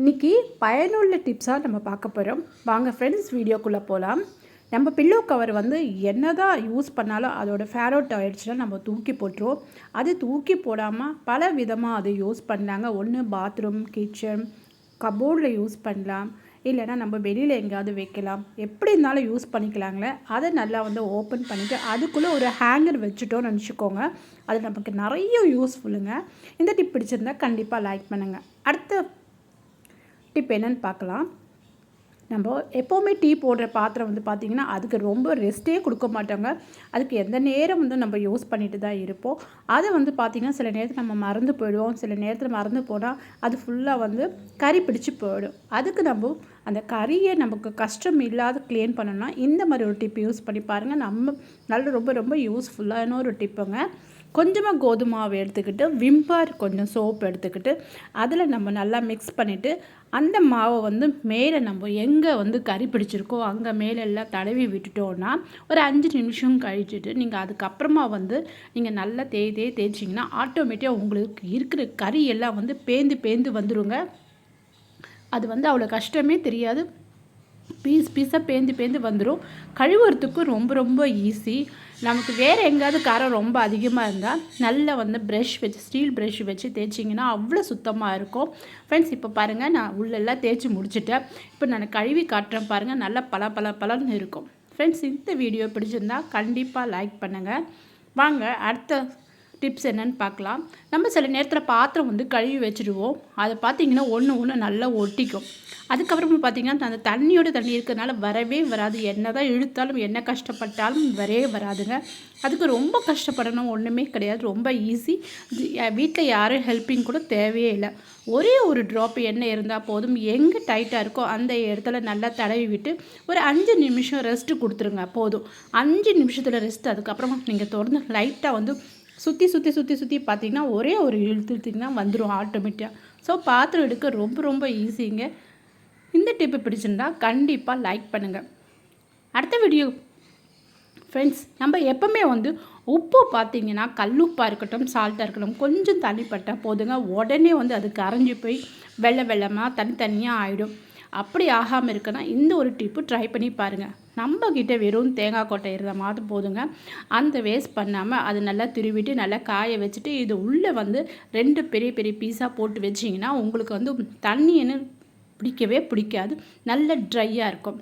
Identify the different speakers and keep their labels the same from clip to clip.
Speaker 1: இன்றைக்கி பயனுள்ள டிப்ஸாக நம்ம பார்க்க போகிறோம் வாங்க ஃப்ரெண்ட்ஸ் வீடியோக்குள்ளே போகலாம் நம்ம பில்லோ கவர் வந்து என்ன தான் யூஸ் பண்ணாலும் அதோட ஃபேரோட் ஆயிடுச்சுன்னா நம்ம தூக்கி போட்டுருவோம். அது தூக்கி போடாமல் பல விதமாக அதை யூஸ் பண்ணாங்க. ஒன்று பாத்ரூம் கிச்சன் கபோர்டில் யூஸ் பண்ணலாம். இல்லைனா நம்ம வெளியில் எங்கேயாவது வைக்கலாம். எப்படி இருந்தாலும் யூஸ் பண்ணிக்கலாங்களே அதை நல்லா வந்து ஓப்பன் பண்ணிவிட்டு அதுக்குள்ளே ஒரு ஹேங்கர் வச்சுட்டோம்னு நினச்சிக்கோங்க. அது நமக்கு நிறைய யூஸ்ஃபுல்லுங்க இந்த டிப் பிடிச்சிருந்தா கண்டிப்பாக லைக் பண்ணுங்கள் அடுத்த டிப் என்னென்னு பார்க்கலாம். நம்ம எப்போவுமே டீ போடுற பாத்திரம் வந்து பார்த்திங்கன்னா அதுக்கு ரொம்ப ரெஸ்ட்டே கொடுக்க மாட்டோங்க. அதுக்கு எந்த நேரம் வந்து நம்ம யூஸ் பண்ணிட்டு தான் இருப்போம். அதை வந்து பார்த்திங்கன்னா சில நேரத்தில் நம்ம மறந்து போயிடுவோம். சில நேரத்தில் மறந்து போனால் அது ஃபுல்லாக வந்து கறி பிடிச்சி போயிடும். அதுக்கு நம்ம அந்த கறியை நமக்கு கஷ்டம் இல்லாத க்ளீன் பண்ணணும்னா இந்த மாதிரி ஒரு டிப் யூஸ் பண்ணி பாருங்கள் நம்ம நல்ல ரொம்ப ரொம்ப யூஸ்ஃபுல்லான ஒரு டிப்புங்க கொஞ்சமாக கோதுமாவை எடுத்துக்கிட்டு விம்பார் கொஞ்சம் சோப்பு எடுத்துக்கிட்டு அதில் நம்ம நல்லா மிக்ஸ் பண்ணிவிட்டு அந்த மாவை வந்து மேலே நம்ம எங்கே வந்து கறி பிடிச்சிருக்கோ அங்கே மேலே எல்லாம் தடவி விட்டுட்டோன்னா ஒரு அஞ்சு நிமிஷம் கழிச்சுட்டு நீங்கள் அதுக்கப்புறமா வந்து நீங்கள் நல்லா தேய் தேய் தேய்ச்சிங்கன்னா ஆட்டோமேட்டிக்காக உங்களுக்கு இருக்கிற கறி எல்லாம் வந்து பேந்து பேந்து வந்துடுங்க அது வந்து அவ்வளோ கஷ்டமே தெரியாது. பீஸ் பீஸாக பேந்து பேந்து வந்துடும் கழுவுறதுக்கும் ரொம்ப ரொம்ப ஈஸி நமக்கு வேறு எங்கேயாவது காரம் ரொம்ப அதிகமாக இருந்தால் நல்லா வந்து ப்ரெஷ் வச்சு ஸ்டீல் ப்ரெஷ் வச்சு தேய்ச்சிங்கன்னா அவ்வளோ சுத்தமாக இருக்கும். ஃப்ரெண்ட்ஸ் இப்போ பாருங்கள் நான் உள்ளெல்லாம் தேய்ச்சி முடிச்சுட்டேன். இப்போ நான் கழுவி காட்டுறேன் பாருங்கள் நல்லா பல பல பலன்னு இருக்கும். ஃப்ரெண்ட்ஸ் இந்த வீடியோ பிடிச்சிருந்தா கண்டிப்பாக லைக் பண்ணுங்கள் வாங்க அடுத்த டிப்ஸ் என்னென்னு பார்க்கலாம். நம்ம சில நேரத்தில் பாத்திரம் வந்து கழுவி வச்சுடுவோம். அதை பார்த்திங்கன்னா ஒன்று ஒன்று நல்லா ஒட்டிக்கும். அதுக்கப்புறமா பார்த்திங்கன்னா அந்த தண்ணியோட தண்ணி இருக்கிறதுனால வரவே வராது. என்ன தான் இழுத்தாலும் என்ன கஷ்டப்பட்டாலும் வரவே வராதுங்க. அதுக்கு ரொம்ப கஷ்டப்படணும் ஒன்றுமே கிடையாது. ரொம்ப ஈஸி வீட்டில் யாரும் ஹெல்ப்பிங் கூட தேவையே இல்லை. ஒரே ஒரு ட்ராப் எண்ணெய் இருந்தால் போதும். எங்கே டைட்டாக இருக்கோ அந்த இடத்துல நல்லா தடவி விட்டு ஒரு அஞ்சு நிமிஷம் ரெஸ்ட்டு கொடுத்துருங்க. போதும். அஞ்சு நிமிஷத்தில் ரெஸ்ட் அதுக்கப்புறமா நீங்கள் தொடர்ந்து லைட்டாக வந்து சுற்றி சுற்றி சுற்றி சுற்றி பார்த்தீங்கன்னா ஒரே ஒரு இழுத்துட்டிங்கன்னா வந்துடும் ஆட்டோமேட்டிக்காக ஸோ பாத்திரம் எடுக்க ரொம்ப ரொம்ப ஈஸிங்க இந்த டிப்பு பிடிச்சிருந்தா கண்டிப்பாக லைக் பண்ணுங்கள் அடுத்த வீடியோ ஃப்ரெண்ட்ஸ் நம்ம எப்போவுமே வந்து உப்பு பார்த்தீங்கன்னா கல்லுப்பாக இருக்கட்டும் சால்ட்டாக இருக்கட்டும் கொஞ்சம் தள்ளிப்பட்டால் போதுங்க. உடனே வந்து அது கரைஞ்சி போய் வெள்ளை வெள்ளமாக தனித்தனியாக ஆகிடும் அப்படி ஆகாமல் இருக்குன்னா இந்த ஒரு டிப்பு ட்ரை பண்ணி பாருங்கள் நம்மக்கிட்ட வெறும் தேங்காய் கொட்டை இருந்தால் மாதிரி போதுங்க. அந்த வேஸ்ட் பண்ணாமல் அது நல்லா திருவிட்டு நல்லா காய வச்சுட்டு இது உள்ளே வந்து ரெண்டு பெரிய பெரிய பீஸாக போட்டு வச்சிங்கன்னா உங்களுக்கு வந்து தண்ணின்னு பிடிக்கவே பிடிக்காது. நல்ல ட்ரையாக இருக்கும்.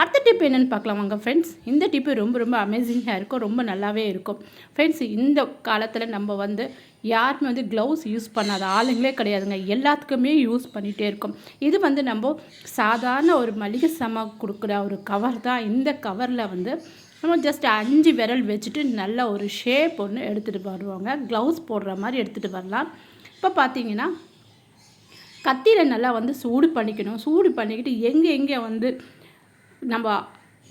Speaker 1: அடுத்த டிப் என்னென்னு பார்க்கலாம் வாங்க ஃப்ரெண்ட்ஸ் இந்த டிப்பு ரொம்ப ரொம்ப அமேசிங்காக இருக்கும். ரொம்ப நல்லாவே இருக்கும். ஃப்ரெண்ட்ஸ் இந்த காலத்தில் நம்ம வந்து யாருமே வந்து க்ளவுஸ் யூஸ் பண்ணாத ஆளுங்களே கிடையாதுங்க. எல்லாத்துக்குமே யூஸ் பண்ணிகிட்டே இருக்கும். இது வந்து நம்ம சாதாரண ஒரு மளிகை சாமான் கொடுக்குற ஒரு கவர் தான். இந்த கவரில் வந்து நம்ம ஜஸ்ட் அஞ்சு விரல் வச்சுட்டு நல்ல ஒரு ஷேப் ஒன்று எடுத்துகிட்டு வருவாங்க. க்ளவுஸ் போடுற மாதிரி எடுத்துகிட்டு வரலாம். இப்போ பார்த்தீங்கன்னா கத்தியில் நல்லா வந்து சூடு பண்ணிக்கணும். சூடு பண்ணிக்கிட்டு எங்கே எங்கே வந்து நம்ம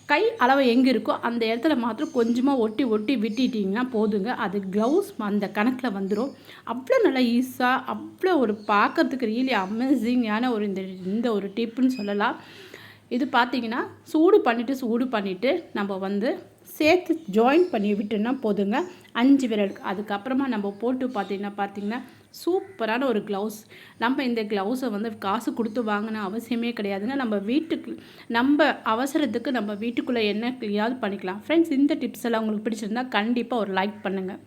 Speaker 1: கை அளவு எங்கே இருக்கோ அந்த இடத்துல மாத்திரம் கொஞ்சமாக ஒட்டி ஒட்டி விட்டிட்டிங்கன்னா போதுங்க. அது க்ளவுஸ் அந்த கணக்கில் வந்துடும் அவ்வளோ நல்லா ஈஸாக அவ்வளோ ஒரு பார்க்கறதுக்கு ரியலி அமேசிங்கான ஒரு இந்த இந்த ஒரு டிப்புன்னு சொல்லலாம். இது பார்த்திங்கன்னா சூடு பண்ணிவிட்டு சூடு பண்ணிவிட்டு நம்ம வந்து சேர்த்து ஜாயின் பண்ணி விட்டுனா போதுங்க. அஞ்சு விரல். அதுக்கப்புறமா நம்ம போட்டு பார்த்திங்கன்னா பார்த்திங்கன்னா சூப்பரான ஒரு க்ளவுஸ் நம்ம இந்த க்ளவுஸை வந்து காசு கொடுத்து வாங்கின அவசியமே கிடையாதுங்க. நம்ம வீட்டுக்கு நம்ம அவசரத்துக்கு நம்ம வீட்டுக்குள்ளே என்ன கிளியாவது பண்ணிக்கலாம். ஃப்ரெண்ட்ஸ் இந்த டிப்ஸ் எல்லாம் உங்களுக்கு பிடிச்சிருந்தா கண்டிப்பாக ஒரு லைக் பண்ணுங்கள்